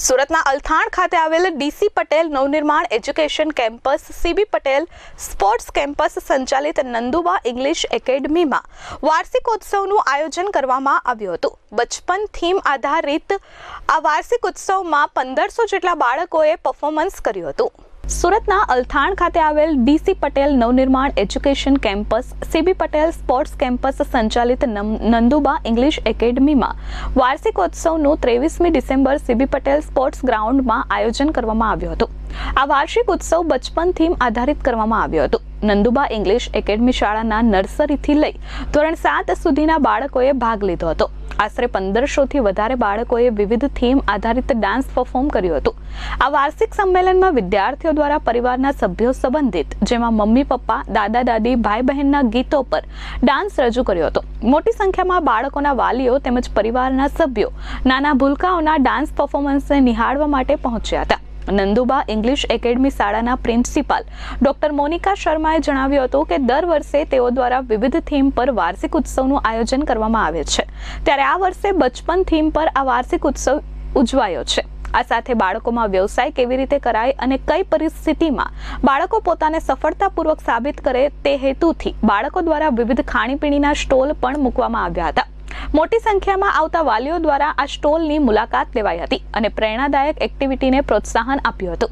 સુરતના અલથાણ ખાતે આવેલ DC Patel Navnirman education campus, CB Patel sports campus સંચાલિત નંદુબા ઇંગ્લિશ એકેડમીમાં વાર્ષિકોત્સવનું આયોજન કરવામાં આવ્યું હતું. બચપન થીમ આધારિત આ વાર્ષિક ઉત્સવમાં પંદરસો જેટલા બાળકોએ પરફોર્મન્સ કર્યું હતું. સુરતના અલથાણ ખાતે આવેલ DC Patel Navnirman education campus, CB Patel sports campus સંચાલિત નંદુબા ઇંગ્લિશ એકેડમીમાં વાર્ષિકોત્સવનું ત્રેવીસમી ડિસેમ્બર સીબી પટેલ સ્પોર્ટ્સ ગ્રાઉન્ડમાં આયોજન કરવામાં આવ્યું હતું. આ વાર્ષિક ઉત્સવ બચપન થીમ આધારિત કરવામાં આવ્યો હતો. નંદુબા ઇંગ્લિશ એકેડમી શાળાના નર્સરીથી લઈ ધોરણ સાત સુધીના બાળકોએ ભાગ લીધો હતો. આશરે પંદરસોથી વધારે બાળકોએ વિવિધ થીમ આધારિત ડાન્સ પરફોર્મ કર્યું હતું. આ વાર્ષિક સંમેલનમાં વિદ્યાર્થીઓ દ્વારા પરિવારના સભ્યો સંબંધિત, જેમાં મમ્મી, પપ્પા, દાદા, દાદી, ભાઈ બહેનના ગીતો પર ડાન્સ રજૂ કર્યો હતો. મોટી સંખ્યામાં બાળકોના વાલીઓ તેમજ પરિવારના સભ્યો નાના ભૂલકાઓના ડાન્સ પરફોર્મન્સને નિહાળવા માટે પહોંચ્યા હતા. નંદુબા ઇંગ્લિશ એકેડમી શાળાના પ્રિન્સિપાલ. ડોક્ટર મોનિકા શર્માએ જણાવ્યું હતું કે દર વર્ષે તેઓ દ્વારા વિવિધ થીમ પર વાર્ષિક ઉત્સવનું આયોજન કરવામાં આવે છે. ત્યારે આ વર્ષે બચપન થીમ પર આ વાર્ષિક ઉત્સવ ઉજવાયો છે. આ સાથે બાળકોમાં વ્યવસાય કેવી રીતે કરાય અને કઈ પરિસ્થિતિમાં બાળકો પોતાને સફળતાપૂર્વક સાબિત કરે તે હેતુથી બાળકો દ્વારા વિવિધ ખાણીપીણીના સ્ટોલ પણ મૂકવામાં આવ્યા હતા. મોટી સંખ્યામાં આવતા વાલીઓ દ્વારા આ સ્ટોલની મુલાકાત લેવાઈ હતી અને પ્રેરણાદાયક એક્ટિવિટીને પ્રોત્સાહન આપ્યું હતું.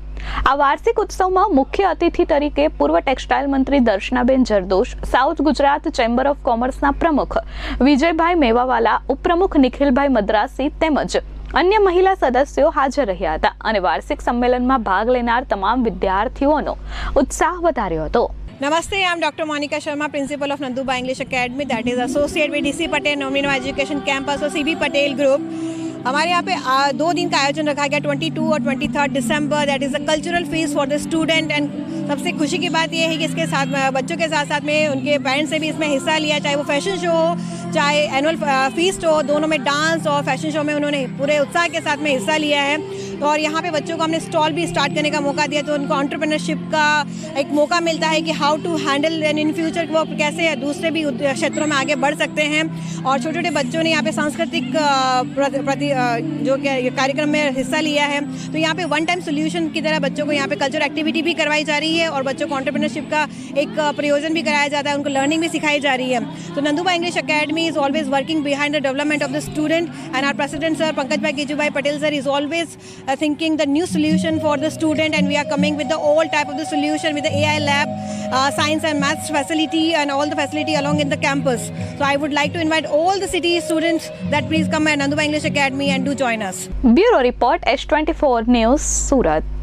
આ વાર્ષિક ઉત્સવમાં મુખ્ય અતિથિ તરીકે પૂર્વ ટેક્સટાઇલ મંત્રી Darshanaben Jardosh, south Gujarat chamber of કોમર્સના પ્રમુખ વિજયભાઈ મેવાવાલા, ઉપપ્રમુખ નિખિલભાઈ મદ્રાસી તેમજ અન્ય મહિલા સદસ્યો હાજર રહ્યા હતા અને વાર્ષિક સંમેલનમાં ભાગ લેનાર તમામ વિદ્યાર્થીઓનો ઉત્સાહ વધાર્યો હતો. Namaste, I'm Dr. Monica Sharma, Principal of Nanduba English Academy, that is associate with DC Patel नोमिनो education campus और CB पटेल ग्रुप हमारे यहाँ पे दो दिन का आयोजन रखा गया 22 और 23 दिसंबर that is a cultural fest for the student and सबसे खुशी की बात यह है कि इसके साथ बच्चों के साथ साथ में उनके पेरेंट्स ने भी इसमें हिस्सा लिया चाहे वो फ़ैशन शो हो चाहे एनुअल फीस्ट हो, दोनों में डांस और फ़ैशन शो में उन्होंने पूरे उत्साह के साथ में हिस्सा लिया है। तो और यहाँ पे बच्चों को हमने स्टॉल भी स्टार्ट करने का मौका दिया तो उनको ऑन्टरप्रेनरशिप का एक मौका मिलता है कि how to handle and in future वो कैसे दूसरे भी क्षेत्रों में आगे बढ़ सकते हैं। और छोटे छोटे बच्चों ने यहाँ पे सांस्कृतिक प्रति प्रति जो कार्यक्रम में हिस्सा लिया है। तो यहाँ पे वन टाइम सोल्यूशन की तरह बच्चों को यहाँ पे कल्चर एक्टिविटी भी करवाई जा रही है और बच्चों को ऑन्टरप्रेनरशिप का एक प्रयोजन भी कराया जाता है, उनको लर्निंग भी सिखाई जा रही है। तो Nanduba English academy is always working behind the development of the student and our president sir Pankaj Bhai Gijubai Patel sir is always uh, thinking the new solution for the student and we are coming with the old type of the solution with the AI lab, uh, science and maths facility and all the facility along in the campus. So I would like to invite all the city students that please come at Nanduba English Academy and do join us. Bureau Report H24 News Surat.